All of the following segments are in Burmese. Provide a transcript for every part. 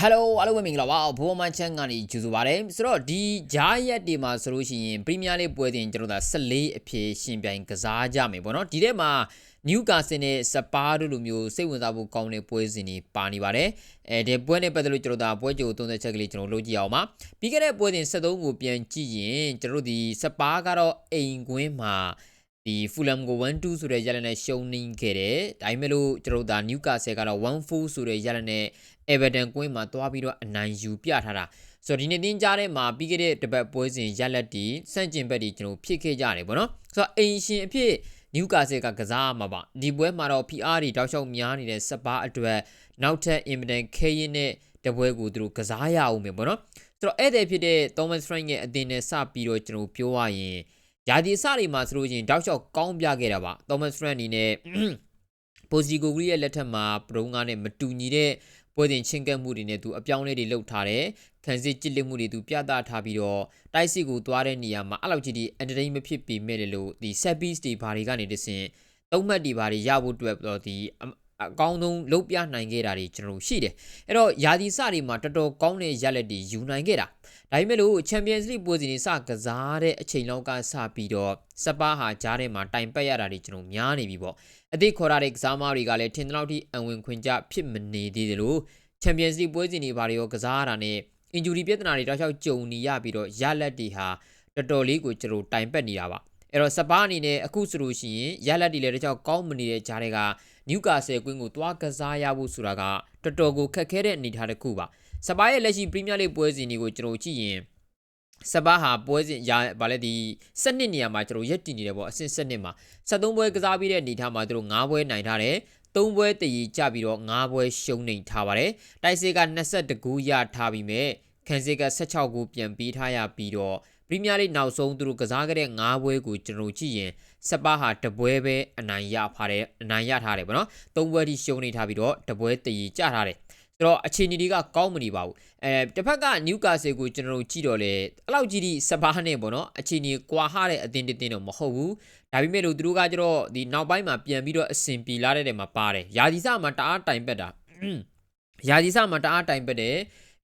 ဟယ်လိုအားလုံးပဲမင်္ဂလာပါဘိုးမန်ချန်ကနေကြိုဆိုပါရစေဆိုတော့ဒီဂျာရက်တွေမှာဆိုလို့ရှိရင်ပရီးမီးယားလိပွဲတင်ကျွန်တော်တို့14အဖြစ်ရှင်ပြိုင်ကစားကြမယ်ပေါ့နော်ဒီထဲမှာနျူကာဆယ်နဲ့စပါးတို့လိုမျိုးစိတ်ဝင်စားဖို့ကောင်းတဲ့ပွဲစဉ်တွေပါနေပါတယ်အဲဒီပွဲနဲ့ပတ်သက်လို့ကျွန်တော်တို့ပွဲကြိုသုံးသက်ချက်ကလေးကျွန်တော်လုပ်ကြည့်အောင်ပါပြီးခဲ့တဲ့ပွဲတင်73ကိုပြန်ကြည့်ရင်ကျွန်တော်တို့ဒီစပါးကတော့အိမ်ကွင်းမှာ ဒီဖူလမ်ကို1-2ဆိုတဲ့ရလနဲ့ရှုံးနေခဲ့တယ်ဒါပေမဲ့လို့ကျွန်တော်တို့ဒါနျူကာဆယ်ကတော့1-4ဆိုတဲ့ရလနဲ့ Everton ကွင်းမှာတွားပြီးတော့အနိုင်ယူပြထားတာဆိုတော့ဒီနေ့တင်းကြားထဲမှာပြီးခဲ့တဲ့တပတ်ပွဲစဉ်ရက်လက်တီစန့်ကျင်ဘက်တီကျွန်တော်ဖြစ်ခဲ့ကြတယ်ဗောနော်ဆိုတော့အိမ်ရှင်အဖြစ်နျူကာဆယ်ကကစားမှာပါဒီပွဲမှာတော့ PR တွေတောက်လျှောက်များနေတဲ့စပါးအတွက်နောက်ထပ် Everton ခေရင်နဲ့တပွဲကိုသူတို့ကစားရအောင်မယ်ဗောနော်ဆိုတော့အဲ့တဲ့ဖြစ်တဲ့ Thomas Frank ရဲ့အသင်းနဲ့စပြီးတော့ကျွန်တော်ပြောရရင် ယာဒီစတွေမှာဆိုလို့ချင်းတောက်လျှောက်ကောင်းပြခဲ့တာပါ Thomas Frank အနေနဲ့ပိုစီကိုဂရီရဲ့လက်ထက်မှာပရုံးကားနဲ့မတူညီတဲ့ပွဲတင်ချင်းကပ်မှုတွေနဲ့သူအပြောင်းလဲတွေလုပ်ထားတယ်ခံစစ်ကြစ်လက်မှုတွေသူပြသထားပြီးတော့တိုက်စစ်ကိုသွားတဲ့နေရာမှာအဲ့လောက်ကြီးဒီ entertain မဖြစ်ပေမဲ့လို့ဒီ set piece တွေဘာတွေကနေတဆင်သုံးမှတ်တွေဘာတွေရဖို့အတွက်တော့ဒီ အကောင်းဆုံးလုပ်ပြနိုင်ခဲ့တာတွေကျွန်တော်ရှိတယ်အဲ့တော့ယာဒီစတွေမှာတော်တော်ကောင်းတဲ့ရလက်တွေယူနိုင်ခဲ့တာဒါပေမဲ့လို့ Champions League ပွဲစဉ်တွေစကစားတဲ့အချိန်လောက်ကစပြီးတော့စပါးဟာကြားထဲမှာတိုင်ပတ်ရတာတွေကျွန်တော်များနေပြီပေါ့အသည့်ခေါ်ရတဲ့ကစားမတွေကလည်းထင်သလောက်ထိအဝင်ခွင့်ကြဖြစ်မနေသေးတယ်လို့ Champions League ပွဲစဉ်တွေဘာတွေရောကစားရတာနဲ့ injury ပြဿနာတွေတောက်လျှောက်ကြုံနေရပြီးတော့ရလက်တွေဟာတော်တော်လေးကိုကျွန်တော်တိုင်ပတ်နေတာပါအဲ့တော့စပါးအနေနဲ့အခုဆိုလို့ရှိရင်ရလက်တွေလည်းတခြားကောင်းမနေတဲ့ဂျားတွေက နျူကာဆယ်ကွင်းကိုတွားကစားရဖို့ဆိုတာကတော်တော်ကိုခက်ခဲတဲ့အနေအထားတစ်ခုပါစပါးရဲ့လက်ရှိပရီးမီးယားလိပွဲစဉ်တွေကိုကျွန်တော်ကြည့်ရင်စပါးဟာပွဲစဉ်ရဗာလဲဒီ7နှစ်နေရာမှာကျွန်တော်ရက်တည်နေတယ်ပေါ့အဆင့်7နှစ်မှာ73ပွဲကစားပြီးတဲ့အနေထားမှာသူတို့9ပွဲနိုင်ထားတယ်3ပွဲတည်ကြပြီးတော့9ပွဲရှုံးနေထားပါတယ်တိုက်စစ်က22ဂူးရထားပြီးမြဲခံစစ်က16ဂူးပြန်ပြီးထားရပြီးတော့ ပရီးမီးယားလိနောက်ဆုံးသူတို့ကစားခဲ့တဲ့9ပွဲကိုကျွန်တော်ကြည့်ရင်စပါးဟာတပွဲပဲအနိုင်ရဖားတယ်အနိုင်ရထားတယ်ဗောနော်3ပွဲထိရှုံးနေထားပြီးတော့တပွဲတည်ကြထားတယ်ဆိုတော့အခြေအနေတွေကကောင်းမနေပါဘူးအဲတစ်ဖက်ကနျူကာဆယ်ကိုကျွန်တော်တို့ကြည့်တော့လေအဲ့လောက်ကြီးဒီစပါးနဲ့ပေါ့နော်အခြေအနေကွာဟတဲ့အတင်းတင်းတော့မဟုတ်ဘူးဒါပေမဲ့လို့သူတို့ကကျတော့ဒီနောက်ပိုင်းမှာပြန်ပြီးတော့အဆင်ပြေလာတဲ့တဲ့မှာပါတယ်ယာဒီစမှာတအားတိုင်ပက်တာယာဒီစမှာတအားတိုင်ပက်တယ်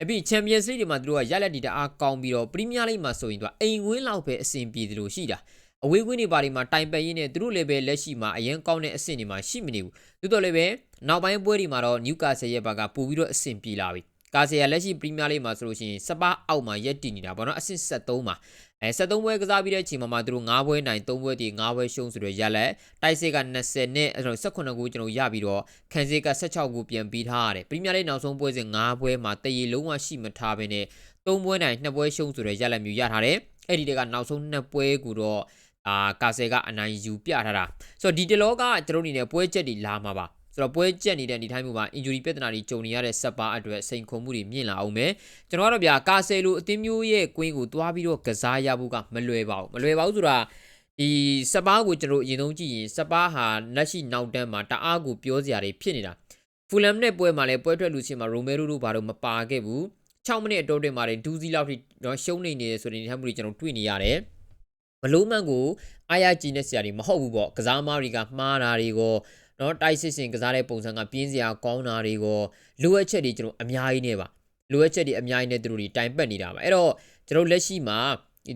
အပြီးချန်ပီယံစ်လိတွေမှာသူတို့ကရက်လက်ဒီတအားကောင်းပြီးတော့ပရီးမီးယားလိမှာဆိုရင်သူကအိမ်ဝင်းလောက်ပဲအဆင်ပြေတယ်လို့ရှိတာအဝေးကွင်းတွေဘာတွေမှာတိုင်ပက်ရင်းနဲ့သူတို့လည်းပဲလက်ရှိမှာအရင်ကောင်းတဲ့အဆင့်တွေမှာရှိမနေဘူးသို့တော်လည်းပဲနောက်ပိုင်းပွဲတွေမှာတော့နျူကာဆယ်ရဲ့ဘက်ကပို့ပြီးတော့အဆင့်ပြေလာပြီ ကာဆီယာလက်ရှိပရီးမီးယားလိမှာဆိုလို့ရှိရင်စပါအောက်မှာရက်တည်နေတာပေါ့နော်အဆင့်73မှာအဲ73ပွဲကစားပြီးတဲ့အချိန်မှာမှသူတို့9ပွဲနိုင်3ပွဲတည်9ပွဲရှုံးဆိုတော့ရက်လက်တိုက်စစ်က20နဲ့အဲ့တော့18ခုကျွန်တော်ရပြီးတော့ခံစစ်က16ခုပြန်ပြီးထားရတယ်ပရီးမီးယားလိနောက်ဆုံးပွဲစဉ်9ပွဲမှာတရေလုံးဝရှိမထားဘဲနဲ့3ပွဲနိုင်2ပွဲရှုံးဆိုတော့ရက်လက်မျိုးရထားတယ်အဲ့ဒီတကနောက်ဆုံး2ပွဲကိုတော့အာကာဆယ်ကအနိုင်ယူပြထားတာဆိုတော့ဒီတလောကကျွန်တော်အနေနဲ့ပွဲချက်တွေလာမှာပါ ဆိုတော့ပွဲကျက်နေတဲ့ဒီတိုင်းမျိုးမှာ injury ပြဿနာတွေကြုံနေရတဲ့ဆက်ပါအတွက်စိန်ခေါ်မှုတွေမြင့်လာအောင်မယ်ကျွန်တော်ကတော့ဗျာကာဆယ်လိုအသင်းမျိုးရဲ့ကွင်းကိုတွားပြီးတော့ကစားရဖို့ကမလွယ်ပါဘူးမလွယ်ပါဘူးဆိုတာဒီစပါးကိုကျွန်တော်အရင်ဆုံးကြည့်ရင်စပါးဟာလက်ရှိနောက်တန်းမှာတအားကိုပြောစရာတွေဖြစ်နေတာဖူလမ်နဲ့ပွဲမှာလည်းပွဲထွက်လူချင်းမှာရိုမဲရိုတို့ဘာလို့မပါခဲ့ဘူး6မိနစ်အတိုးတွင်မှာဒူးစီလောက်ထိတော့ရှုံးနေနေဆိုတဲ့အနေအထားမျိုးတွေကျွန်တော်တွေ့နေရတယ်ဘလုံးမန်ကိုအားရကြည့်နေစရာတွေမဟုတ်ဘူးပေါ့ကစားမားတွေကမှားတာတွေကို နော်တိုက်စစ်စင်ကစားတဲ့ပုံစံကပြင်းစရာကောင်းတာတွေကိုလိုအပ်ချက်တွေကျွန်တော်အများကြီးနေပါလိုအပ်ချက်တွေအများကြီးနဲ့သူတို့တွေတိုင်ပတ်နေတာပါအဲ့တော့ကျွန်တော်လက်ရှိမှာ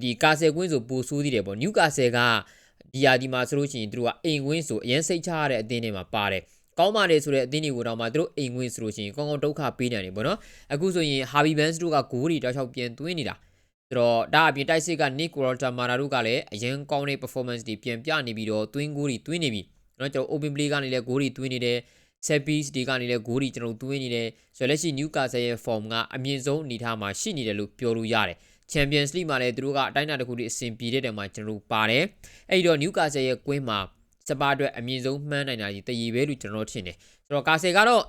ဒီကာဆယ်ကွင်းဆိုပိုဆိုးသေးတယ်ပေါ့နျူကာဆယ်ကဒီယာဒီမှာဆိုလို့ရှိရင်သူတို့ကအိမ်ကွင်းဆိုအရင်စိတ်ချရတဲ့အသင်းတွေမှာပါတယ်ကောင်းပါတယ်ဆိုတဲ့အသင်းတွေကိုတော့မှသူတို့အိမ်ဝင်ဆိုလို့ရှိရင်ကောင်းကောင်းဒုက္ခပေးနိုင်တယ်ပေါ့နော်အခုဆိုရင် Harvey Barnes တို့ကဂိုးတွေတောက်လျှောက်ပြန်သွင်းနေတာဆိုတော့ဒါအပြင်တိုက်စစ်က Nick Walter-Mara တို့ကလည်းအရင်ကောင်းတဲ့ performance တွေပြန်ပြနေပြီးတော့သွင်းဂိုးတွေသွင်းနေပြီ နော်ကျွန်တော် open play ကနေလည်းဂိုးတွေသွင်းနေတယ် set piece တွေကနေလည်းဂိုးတွေကျွန်တော်သွင်းနေတယ်ဆိုတော့လက်ရှိ Newcastle ရဲ့ form ကအမြင့်ဆုံးအနေထားမှာရှိနေတယ်လို့ပြောလို့ရတယ် Champions League မှာလည်းသူတို့ကအတိုင်းအတာတစ်ခုတည်းအဆင်ပြေတဲ့တဲမှာကျွန်တော်တို့ပါတယ်အဲ့ဒီတော့ Newcastle ရဲ့ကွင်းမှာစပါအတွက်အမြင့်ဆုံးမှန်းနိုင်တာကြီးတည်ရည်ပဲလို့ကျွန်တော်ထင်တယ်ဆိုတော့ကာဆယ်ကတော့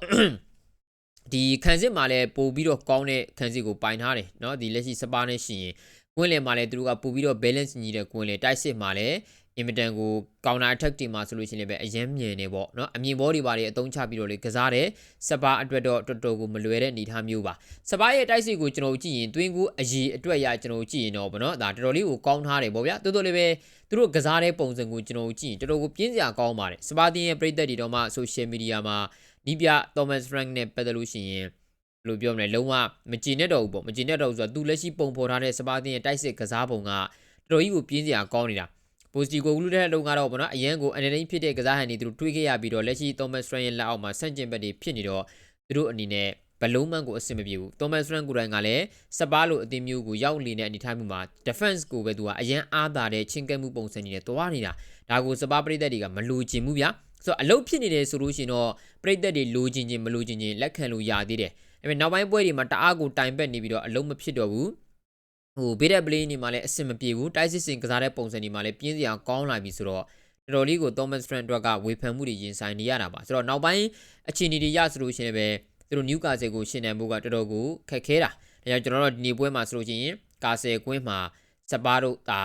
ဒီခန်းစစ်မှာလည်းပို့ပြီးတော့ကောင်းတဲ့ခန်းစစ်ကိုပိုင်ထားတယ်เนาะဒီလက်ရှိစပါနဲ့ရှိရင်ကွင်းလယ်မှာလည်းသူတို့ကပို့ပြီးတော့ balance ညီတဲ့ကွင်းလယ်တိုက်စစ်မှာလည်း အင်မတန်ကို counter attack တွေမှာဆိုလို့ရှိရင်လည်းပဲအရင်မြင်နေပေါ့เนาะအမြင်ဘောတွေပါတွေအသုံးချပြီးတော့လေကစားတယ်စပါအတွက်တော့တော်တော်ကိုမလွယ်တဲ့အနေအထားမျိုးပါစပါရဲ့တိုက်စစ်ကိုကျွန်တော်ကြည့်ရင်တွင်းကူအရေးအတွက်ရကျွန်တော်ကြည့်ရင်တော့ဗောနော်ဒါတော်တော်လေးကိုကောင်းထားတယ်ပေါ့ဗျာတိုးတိုးလေးပဲသူတို့ကစားတဲ့ပုံစံကိုကျွန်တော်ကြည့်ရင်တော်တော်ကိုပြင်းစရာကောင်းပါတယ်စပါတင်ရဲ့ပြည်သက်တွေတော့မှ social media မှာနီးပြ Thomas Frank နဲ့ပတ်သက်လို့ရှိရင် ဘယ်လိုပြောမလဲလုံးဝမကြည်နဲ့တော့ဘူးပေါ့မကြည်နဲ့တော့ဘူးဆိုတော့သူလက်ရှိပုံဖော်ထားတဲ့စပါးတင်ရဲ့တိုက်စစ်ကစားပုံကတော်တော်ကြီးကိုပြင်းစရာကောင်းနေတာ ပိုစတီကိုဂလူတဲ့လုံကတော့ဗောနော်အရန်ကိုအနေနဲ့ဖြစ်တဲ့ကစားဟန်တွေသူတို့တွေးခဲ့ရပြီးတော့လက်ရှိ Thomas Frank ရဲ့လက်အောက်မှာဆန့်ကျင်ဘက်တွေဖြစ်နေတော့သူတို့အနေနဲ့ဘလုံးမန်ကိုအဆင်မပြေဘူး Thomas Frank ကိုယ်တိုင်ကလည်းစပါးလိုအသင်းမျိုးကိုရောက်နေတဲ့အနေထားမျိုးမှာ defense ကိုပဲသူကအရန်အားသာတဲ့ချင်းကဲမှုပုံစံကြီးနဲ့တွားနေတာဒါကိုစပါးပရိသတ်တွေကမလိုချင်ဘူးဗျာဆိုတော့အလုပ်ဖြစ်နေတယ်ဆိုလို့ရှိရင်တော့ပရိသတ်တွေလိုချင်ချင်းမလိုချင်ချင်းလက်ခံလို့ရသေးတယ်ဒါပေမဲ့နောက်ပိုင်းပွဲတွေမှာတအားကိုတိုင်ပက်နေပြီးတော့အလုံးမဖြစ်တော့ဘူး ဟိုဘေးတဲ့ပလေးနေမှာလည်းအဆင်မပြေဘူးတိုက်စစ်စင်ကစားတဲ့ပုံစံတွေမှာလည်းပြင်းစရာကောင်းလာပြီဆိုတော့တော်တော်လေးကို Thomas Frank အတွက်ကဝေဖန်မှုတွေရင်ဆိုင်နေရတာပါဆိုတော့နောက်ပိုင်းအခြေအနေတွေရဆိုလို့ရှိရင်ပဲသူတို့ Newcastle ကိုရှင်းနိုင်ဖို့ကတော်တော်ကိုခက်ခဲတာဒါကြောင့်ကျွန်တော်တို့ဒီနေ့ပွဲမှာဆိုလို့ရှိရင်ကာဆယ်ကွင်းမှာစပါးတို့ဒါ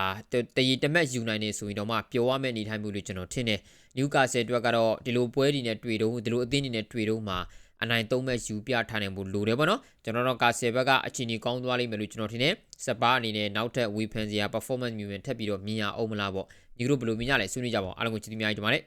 တရီတမက်ယူနိုင်နေဆိုရင်တော့မှပျော်ရမယ့်အနေထိုင်မှုတွေကျွန်တော်ထင်တယ် Newcastle အတွက်ကတော့ဒီလိုပွဲတွေနဲ့တွေ့တော့ဒီလိုအသင်းတွေနဲ့တွေ့တော့မှ အနိုင်သုံးမဲ့ယူပြထားနိုင်ဖို့လိုတယ်ပေါ့နော်ကျွန်တော်တို့ကာဆယ်ဘက်ကအခြေအနေကောင်းသွားလိမ့်မယ်လို့ကျွန်တော်ထင်တယ်စပါးအနေနဲ့နောက်ထပ် weapon စရာ performance မျိုးတွေထပ်ပြီးတော့မြင်ရအောင်မလားပေါ့ညီတို့ဘယ်လိုမြင်ကြလဲဆွေးနွေးကြပါဦးအားလုံးကိုကျေးဇူးများကြီးတင်ပါတယ်